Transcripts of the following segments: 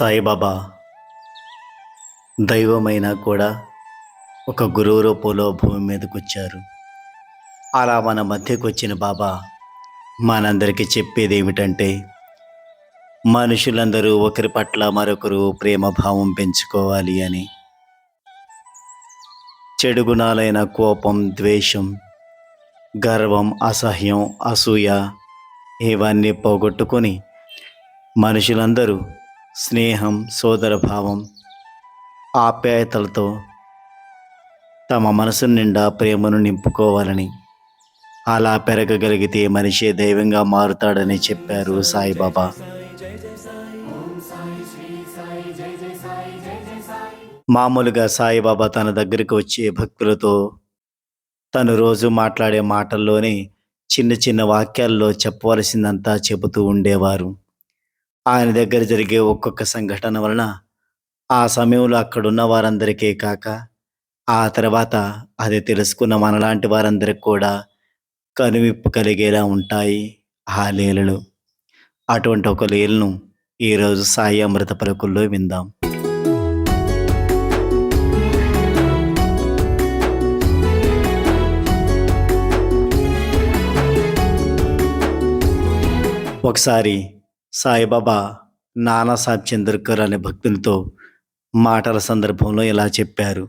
సాయిబాబా దైవమైనా కూడా ఒక గురువు రూపంలో భూమి మీదకు వచ్చారు అలా మన మధ్యకు వచ్చిన బాబా మనందరికీ చెప్పేది ఏమిటంటే మనుషులందరూ ఒకరి పట్ల మరొకరు ప్రేమభావం పెంచుకోవాలి అని. చెడు గుణాలైన కోపం ద్వేషం గర్వం అసహ్యం అసూయ ఇవన్నీ పోగొట్టుకొని మనుషులందరూ స్నేహం సోదరభావం ఆప్యాయతలతో తమ మనసు నిండా ప్రేమను నింపుకోవాలని అలా పెరగగలిగితే మనిషే దైవంగా మారుతాడని చెప్పారు సాయిబాబా. మామూలుగా సాయిబాబా తన దగ్గరికి వచ్చే భక్తులతో తను రోజు మాట్లాడే మాటల్లోనే చిన్న చిన్న వాక్యాల్లో చెప్పవలసిందంతా చెబుతూ ఉండేవారు. ఆయన దగ్గర జరిగే ఒక్కొక్క సంఘటన వలన ఆ సమయంలో అక్కడున్న వారందరికీ కాక ఆ తర్వాత అది తెలుసుకున్న మనలాంటి వారందరికి కూడా కనువిప్పు కలిగేలా ఉంటాయి. ఆ లీలలు. అటువంటి ఒక లీలను ఈరోజు సాయి అమృత పలుకుల్లో విందాం. ఒకసారి సాయిబాబా నానాసాహెబ్ చంద్రకర్ అనే భక్తునితో మాటల సందర్భంలో ఇలా చెప్పారు.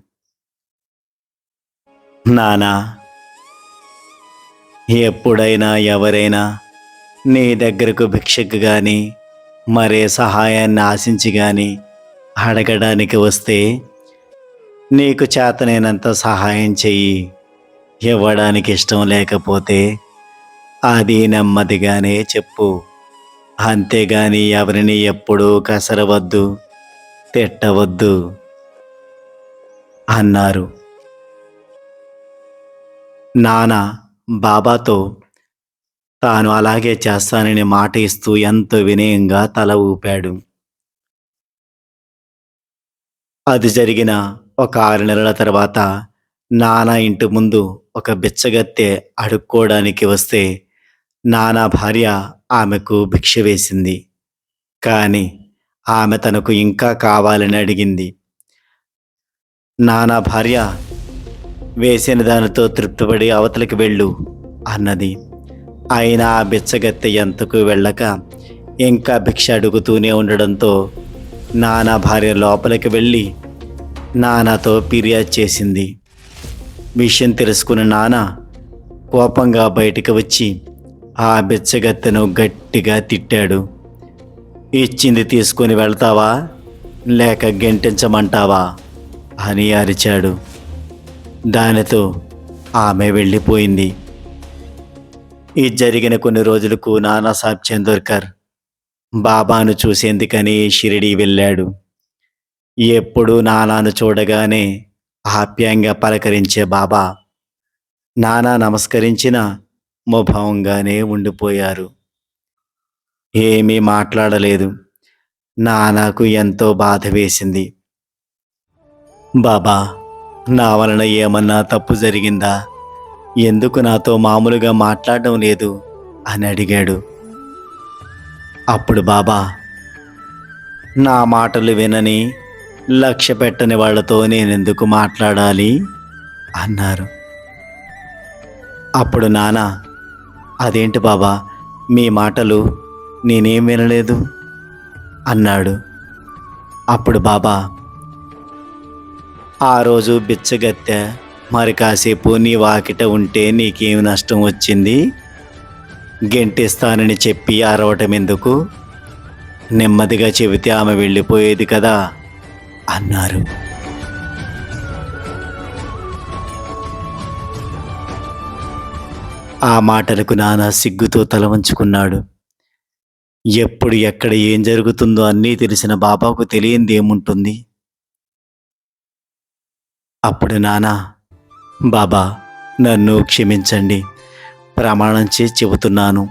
నానా ఎప్పుడైనా ఎవరైనా నీ దగ్గరకు భిక్షకు కానీ మరే సహాయాన్ని ఆశించి కానీ అడగడానికి వస్తే నీకు చేతనైనంత సహాయం చెయ్యి. ఇవ్వడానికి ఇష్టం లేకపోతే అది నెమ్మదిగానే చెప్పు. అంతేగాని ఎవరిని ఎప్పుడూ కసరవద్దు తిట్టవద్దు అన్నారు. నాన్న బాబాతో తాను అలాగే చేస్తానని మాట ఇస్తూ ఎంతో వినయంగా తల ఊపాడు. అది జరిగిన ఒక ఆరు నెలల తర్వాత నానా ఇంటి ముందు ఒక బిచ్చగత్తె అడుక్కోవడానికి వస్తే నానా భార్య ఆమెకు భిక్ష వేసింది. కానీ ఆమె తనకు ఇంకా కావాలని అడిగింది. నానా భార్య వేసిన దానితో తృప్తిపడి అవతలికి వెళ్ళు అన్నది. అయినా ఆ బిచ్చగత్తె ఎంతకు వెళ్ళక ఇంకా భిక్ష అడుగుతూనే ఉండడంతో నానా భార్య లోపలికి వెళ్ళి నానాతో ఫిర్యాదు చేసింది. విషయం తెలుసుకున్న నాన్న కోపంగా బయటికి వచ్చి ఆ బిచ్చగత్తెను గట్టిగా తిట్టాడు. ఇచ్చింది తీసుకొని వెళ్తావా? లేక గెంటించమంటావా? అని అరిచాడు. దానితో ఆమె వెళ్ళిపోయింది. ఈ జరిగిన కొన్ని రోజులకు నానాసాహెబ్ చందోర్కర్ బాబాను చూసేందుకని షిరిడి వెళ్ళాడు. ఎప్పుడు నానాను చూడగానే ఆప్యాయంగా పలకరించే బాబా నానా నమస్కరించిన ముభావంగానే ఉండిపోయారు. ఏమీ మాట్లాడలేదు. నానాకు ఎంతో బాధ వేసింది. బాబా నా వలన ఏమన్నా తప్పు జరిగిందా? ఎందుకు నాతో మామూలుగా మాట్లాడడం లేదు? అని అడిగాడు. అప్పుడు బాబా నా మాటలు వినని లక్ష్య పెట్టని వాళ్ళతో నేనెందుకు మాట్లాడాలి? అన్నారు. అప్పుడు నాన్న అదేంటి బాబా? మీ మాటలు నేనేం వినలేదు అన్నాడు. అప్పుడు బాబా ఆ రోజు బిచ్చగత్తె మరి కాసేపు నీ వాకిట ఉంటే నీకేం నష్టం వచ్చింది? గెంటిస్తానని చెప్పి అరవటం ఎందుకు నెమ్మదిగా చెబితే ఆమె వెళ్ళిపోయేది కదా అన్నారు. ఆ మాటలకు నానా సిగ్గుతో తల వంచుకున్నాడు. ఎప్పుడు ఎక్కడ ఏం జరుగుతుందో అన్నీ తెలిసిన బాబాకు తెలియంది ఏముంటుంది? అప్పుడు నానా బాబా నన్ను క్షమించండి. ప్రమాణం చేసి చెబుతున్నాను.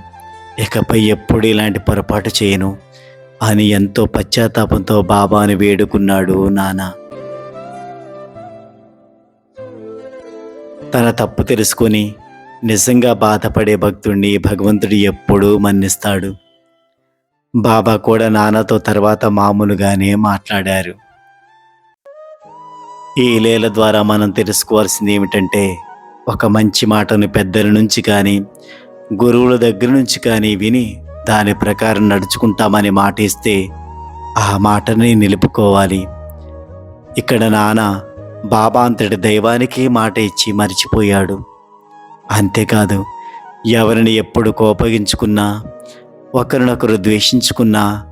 ఇకపై ఎప్పుడు ఇలాంటి పొరపాటు చేయను అని ఎంతో పశ్చాత్తాపంతో బాబాను వేడుకున్నాడు నానా. తన తప్పు తెలుసుకొని నిజంగా బాధపడే భక్తుణ్ణి భగవంతుడు ఎప్పుడూ మన్నిస్తాడు. బాబా కూడా నాన్నతో తర్వాత మామూలుగానే మాట్లాడారు. ఈ లీల ద్వారా మనం తెలుసుకోవాల్సింది ఏమిటంటే ఒక మంచి మాటను పెద్దల నుంచి కానీ గురువుల దగ్గర నుంచి కానీ విని దాని ప్రకారం నడుచుకుంటామని మాట ఇస్తే ఆ మాటని నిలుపుకోవాలి. ఇక్కడ నాన్న బాబా అంతటి దైవానికి మాట ఇచ్చి మర్చిపోయాడు. అంతేకాదు ఎవరిని ఎప్పుడు కోపగించుకున్నా ఒకరినొకరు ద్వేషించుకున్నా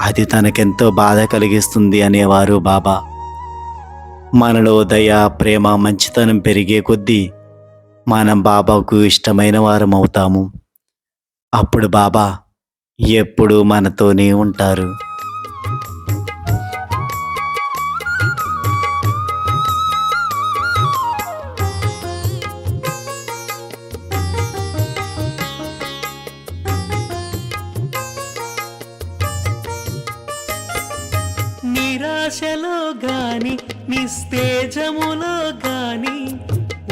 అది తనకెంతో బాధ కలిగిస్తుంది అనేవారు బాబా. మనలో దయ ప్రేమ మంచితనం పెరిగే కొద్దీ మనం బాబాకు ఇష్టమైన వారం అవుతాము. అప్పుడు బాబా ఎప్పుడూ మనతోనే ఉంటారు. నిరాశలో గాని నిస్తేజములో గాని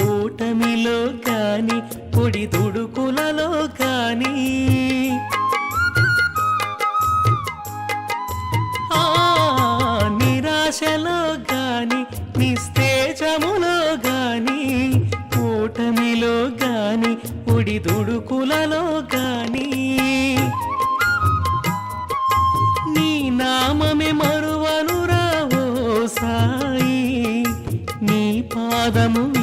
ఓటమిలో గాని పొడి దుడుకులలో కానీ పాదము విడువనురా శ్రీ